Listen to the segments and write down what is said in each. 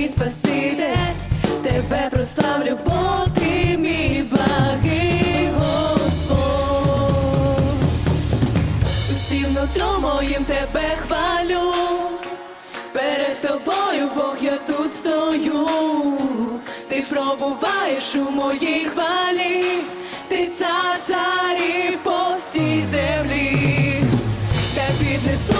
мій спаситель, тебе прославлю, бо ти мій благий Господь. Усім нутром моїм тебе хвалю, перед тобою, Бог, я тут стою, ти пробуваєш у моїй хвалі, ти цар царів по всій землі, та піднесу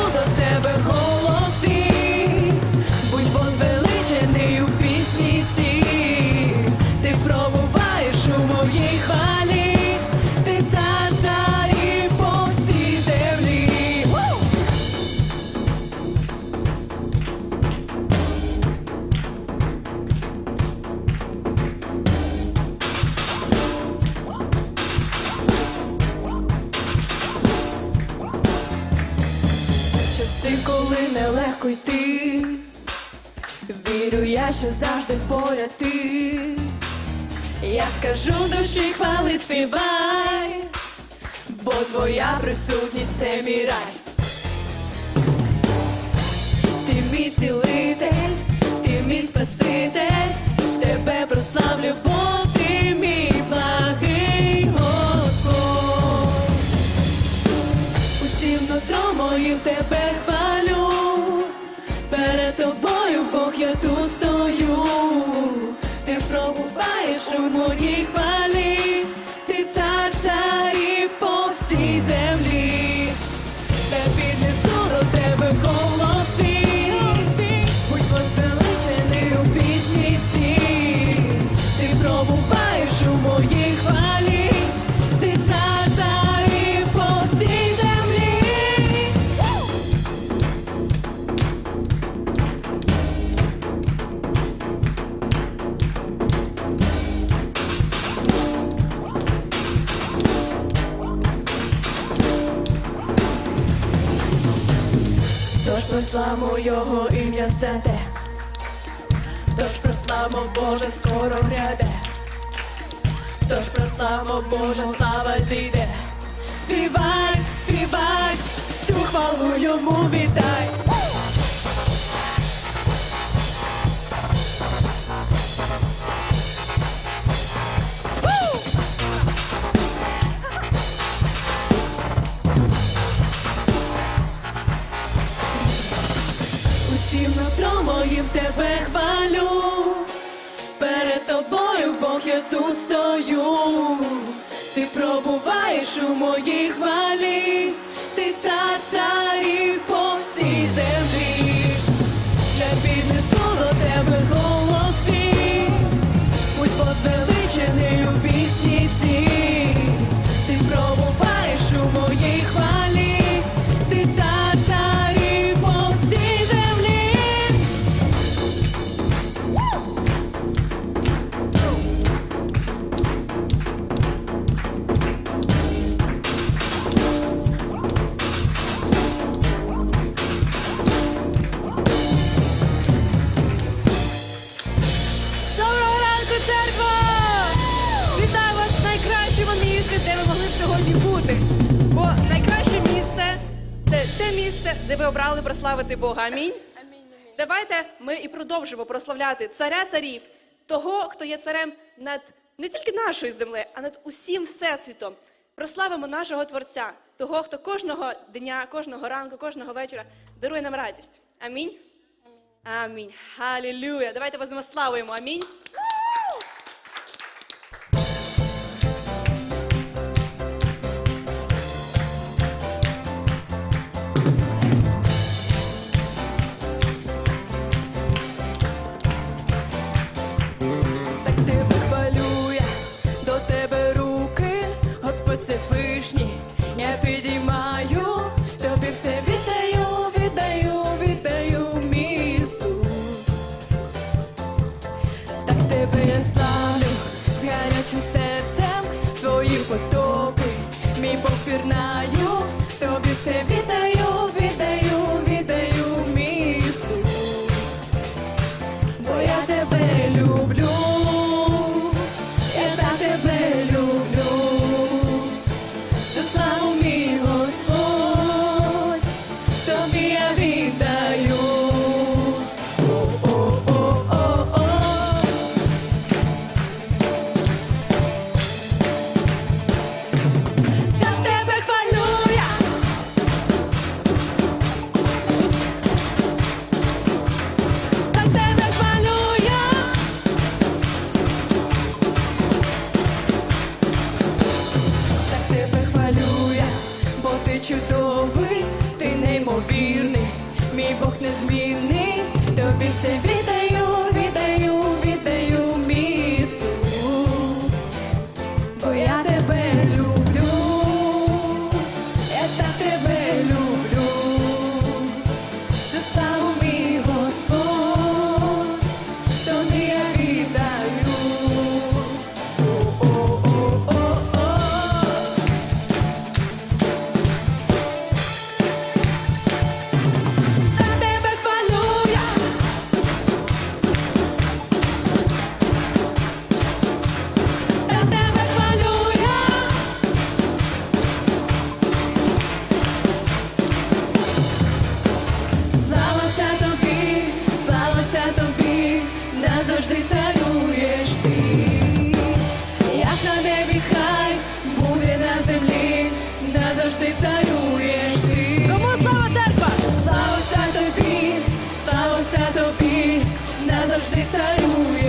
Часи, коли нелегко йти, вірю я, що завжди поряд ти. Я скажу душі хвали співай, бо твоя присутність це мій рай. Ти мій цілитель, ти мій спаситель, тебе прославлю, бо ти мій благий Господь. Усім нутром моїм тебе прославмо його ім'я святе, тож прославмо Боже скоро гряде, тож прославмо Боже, слава зійде. Співай, співай, всю хвалу йому віддай. Усім нутром моїм тебе хвалю, перед тобою, Бог, я тут стою, ти пробуваєш у моїй хвалі, ти цар царів сьогодні бути. Бо найкраще місце це те місце, де ви обрали прославити Бога. Амінь. Давайте ми і продовжимо прославляти царя царів, того, хто є царем над не тільки нашою землею, а над усім всесвітом. Прославимо нашого Творця, того, хто кожного дня, кожного ранку, кожного вечора дарує нам радість. Амінь. Амінь. Халілюя. Давайте возьмемо славу йому. Амінь. Так тобі я віддаю. Я тебе хвалю я. Так тебе хвалю я. Так тебе хвалю я, бо ти чудо. рух не змінить, тобі все світ. завжди царює.